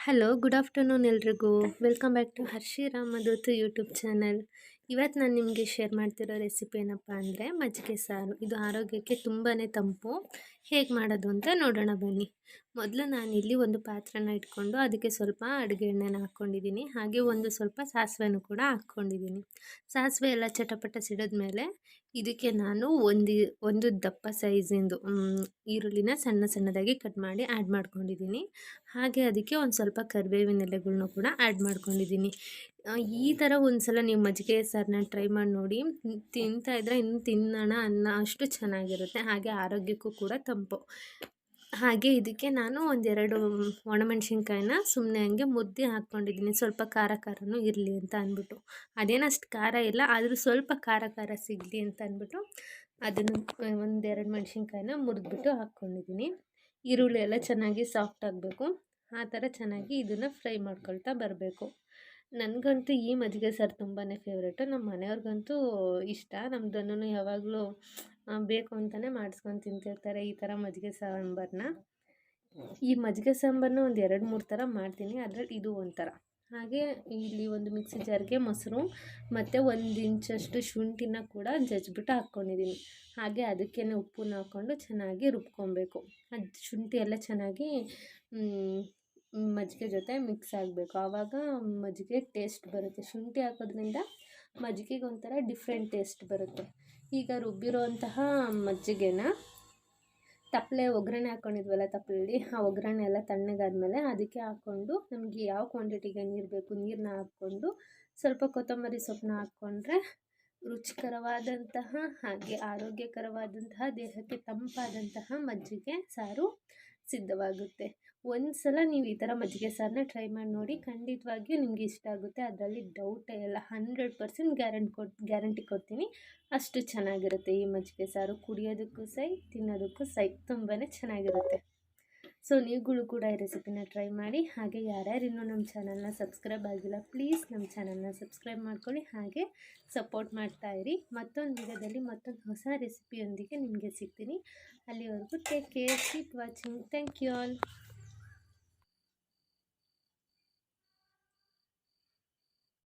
Hello good afternoon ಎಲ್ರಿಗೂ. Welcome back to Harshi Ramadoot YouTube channel ಇವತ್ತು ನಾನು ನಿಮಗೆ ಶೇರ್ ಮಾಡ್ತಿರೋ ರೆಸಿಪಿ ಏನಪ್ಪ ಅಂದರೆ ಮಜ್ಜಿಗೆ ಸಾರು. ಇದು ಆರೋಗ್ಯಕ್ಕೆ ತುಂಬಾ ತಂಪು. ಹೇಗೆ ಮಾಡೋದು ಅಂತ ನೋಡೋಣ ಬನ್ನಿ. ಮೊದಲು ನಾನು ಇಲ್ಲಿ ಒಂದು ಪಾತ್ರೆನ ಇಟ್ಕೊಂಡು ಅದಕ್ಕೆ ಸ್ವಲ್ಪ ಅಡುಗೆ ಎಣ್ಣೆನ ಹಾಕ್ಕೊಂಡಿದ್ದೀನಿ ಹಾಗೆ ಒಂದು ಸ್ವಲ್ಪ ಸಾಸಿವೆನೂ ಕೂಡ ಹಾಕ್ಕೊಂಡಿದ್ದೀನಿ ಸಾಸಿವೆ ಎಲ್ಲ ಚಟಪಟ ಸಿಡಿದ್ಮೇಲೆ ಇದಕ್ಕೆ ನಾನು ಒಂದು ಒಂದು ದಪ್ಪ ಸೈಜಿಂದು ಈರುಳ್ಳಿನ ಸಣ್ಣ ಸಣ್ಣದಾಗಿ ಕಟ್ ಮಾಡಿ ಆ್ಯಡ್ ಮಾಡ್ಕೊಂಡಿದ್ದೀನಿ. ಹಾಗೆ ಅದಕ್ಕೆ ಒಂದು ಸ್ವಲ್ಪ ಕರಿಬೇವಿನ ಎಲೆಗಳನ್ನೂ ಕೂಡ ಆ್ಯಡ್ ಮಾಡ್ಕೊಂಡಿದ್ದೀನಿ. ಈ ಥರ ಒಂದು ಸಲ ನೀವು ಮಜ್ಜಿಗೆ ಸಾರನ್ನ ಟ್ರೈ ಮಾಡಿ ನೋಡಿ. ತಿಂತಾ ಇದ್ರೆ ಇನ್ನು ತಿನ್ನೋಣ ಅನ್ನ ಅಷ್ಟು ಚೆನ್ನಾಗಿರುತ್ತೆ. ಹಾಗೆ ಆರೋಗ್ಯಕ್ಕೂ ಕೂಡ ತಂಪು. ಹಾಗೆ ಇದಕ್ಕೆ ನಾನು ಒಂದೆರಡು ಒಣಮೆಣ್ಸಿನ್ಕಾಯಿನ ಸುಮ್ಮನೆ ಹಂಗೆ ಮುದ್ದೆ ಹಾಕ್ಕೊಂಡಿದ್ದೀನಿ. ಸ್ವಲ್ಪ ಖಾರ ಖಾರನೂ ಇರಲಿ ಅಂತ ಅಂದ್ಬಿಟ್ಟು. ಅದೇನು ಅಷ್ಟು ಖಾರ ಇಲ್ಲ, ಆದರೂ ಸ್ವಲ್ಪ ಖಾರ ಖಾರ ಸಿಗಲಿ ಅಂತ ಅಂದ್ಬಿಟ್ಟು ಅದನ್ನು ಒಂದೆರಡು ಮೆಣಸಿನ್ಕಾಯಿನ ಮುರಿದ್ಬಿಟ್ಟು ಹಾಕ್ಕೊಂಡಿದ್ದೀನಿ. ಈರುಳ್ಳಿ ಎಲ್ಲ ಚೆನ್ನಾಗಿ ಸಾಫ್ಟ್ ಆಗಬೇಕು. ಆ ಥರ ಚೆನ್ನಾಗಿ ಇದನ್ನು ಫ್ರೈ ಮಾಡ್ಕೊಳ್ತಾ ಬರಬೇಕು. ನನಗಂತೂ ಈ ಮಜ್ಜಿಗೆ ಸಾರು ತುಂಬಾ ಫೇವ್ರೇಟು ನಮ್ಮ ಮನೆಯವ್ರಿಗಂತೂ ಇಷ್ಟ. ನಮ್ಮ ಧನು ಯಾವಾಗಲೂ ಬೇಕು ಅಂತಲೇ ಮಾಡಿಸ್ಕೊಂಡು ತಿಂತಿರ್ತಾರೆ ಈ ಥರ ಮಜ್ಜಿಗೆ ಸಾಂಬಾರನ್ನ ಈ ಮಜ್ಜಿಗೆ ಸಾಂಬಾರನ್ನ ಒಂದು ಎರಡು ಮೂರು ಥರ ಮಾಡ್ತೀನಿ. ಅದ್ರಲ್ಲಿ ಇದು ಒಂಥರ. ಹಾಗೆ ಇಲ್ಲಿ ಒಂದು ಮಿಕ್ಸಿ ಜಾರ್ಗೆ ಮೊಸರು ಮತ್ತು ಒಂದು ಇಂಚಷ್ಟು ಶುಂಠಿನ ಕೂಡ ಜಜ್ಜಿಬಿಟ್ಟು ಹಾಕ್ಕೊಂಡಿದ್ದೀನಿ ಹಾಗೆ ಅದಕ್ಕೇ ಉಪ್ಪನ್ನ ಹಾಕ್ಕೊಂಡು ಚೆನ್ನಾಗಿ ರುಬ್ಕೊಬೇಕು. ಅದು ಶುಂಠಿ ಎಲ್ಲ ಚೆನ್ನಾಗಿ ಮಜ್ಜಿಗೆ ಜೊತೆ ಮಿಕ್ಸ್ ಆಗಬೇಕು. ಆವಾಗ ಮಜ್ಜಿಗೆ ಟೇಸ್ಟ್ ಬರುತ್ತೆ. ಶುಂಠಿ ಹಾಕೋದ್ರಿಂದ ಮಜ್ಜಿಗೆಗೆ ಒಂಥರ ಡಿಫ್ರೆಂಟ್ ಟೇಸ್ಟ್ ಬರುತ್ತೆ. ಈಗ ರುಬ್ಬಿರೋಂತಹ ಮಜ್ಜಿಗೆನ ತಪ್ಪಲೆ ಒಗ್ಗರಣೆ ಹಾಕ್ಕೊಂಡಿದ್ವಲ್ಲ ತಪ್ಪಲೆಯಲ್ಲಿ ಆ ಒಗ್ಗರಣೆ ಎಲ್ಲ ತಣ್ಣಗಾದ್ಮೇಲೆ ಅದಕ್ಕೆ ಹಾಕ್ಕೊಂಡು ನಮಗೆ ಯಾವ ಕ್ವಾಂಟಿಟಿಗೆ ನೀರು ಬೇಕು ನೀರನ್ನ ಹಾಕ್ಕೊಂಡು ಸ್ವಲ್ಪ ಕೊತ್ತಂಬರಿ ಸೊಪ್ಪನ್ನ ಹಾಕ್ಕೊಂಡ್ರೆ ರುಚಿಕರವಾದಂತಹ ಹಾಗೆ ಆರೋಗ್ಯಕರವಾದಂತಹ ದೇಹಕ್ಕೆ ತಂಪಾದಂತಹ ಮಜ್ಜಿಗೆ ಸಾರು ಸಿದ್ಧವಾಗುತ್ತೆ. ಒಂದು ಸಲ ನೀವು ಈ ಥರ ಮಜ್ಜಿಗೆ ಸಾರನ್ನ ಟ್ರೈ ಮಾಡಿ ನೋಡಿ, ಖಂಡಿತವಾಗಿಯೂ ನಿಮಗೆ ಇಷ್ಟ ಆಗುತ್ತೆ. ಅದರಲ್ಲಿ ಡೌಟೇ ಇಲ್ಲ. ಹಂಡ್ರೆಡ್ ಪರ್ಸೆಂಟ್ ಗ್ಯಾರಂಟಿ ಕೊಟ್ಟು ಗ್ಯಾರಂಟಿ ಕೊಡ್ತೀನಿ. ಅಷ್ಟು ಚೆನ್ನಾಗಿರುತ್ತೆ ಈ ಮಜ್ಜಿಗೆ ಸಾರು. ಕುಡಿಯೋದಕ್ಕೂ ಸೈ, ತಿನ್ನೋದಕ್ಕೂ ಸೈ. ತುಂಬಾ ಚೆನ್ನಾಗಿರುತ್ತೆ. ಸೊ ನೀವುಗಳು ಕೂಡ ಈ ರೆಸಿಪಿನ ಟ್ರೈ ಮಾಡಿ. ಹಾಗೆ ಯಾರ್ಯಾರು ಇನ್ನೂ ನಮ್ಮ ಚಾನಲ್ನ ಸಬ್ಸ್ಕ್ರೈಬ್ ಆಗಿಲ್ಲ, ಪ್ಲೀಸ್ ನಮ್ಮ ಚಾನಲ್ನ ಸಬ್ಸ್ಕ್ರೈಬ್ ಮಾಡ್ಕೊಳ್ಳಿ. ಹಾಗೆ ಸಪೋರ್ಟ್ ಮಾಡ್ತಾ ಇರಿ. ಮತ್ತೊಂದು ವಿಡಿಯೋದಲ್ಲಿ ಮತ್ತೊಂದು ಹೊಸ ರೆಸಿಪಿಯೊಂದಿಗೆ ನಿಮಗೆ ಸಿಗ್ತೀನಿ. ಅಲ್ಲಿವರೆಗೂ take care, keep watching. Thank you all.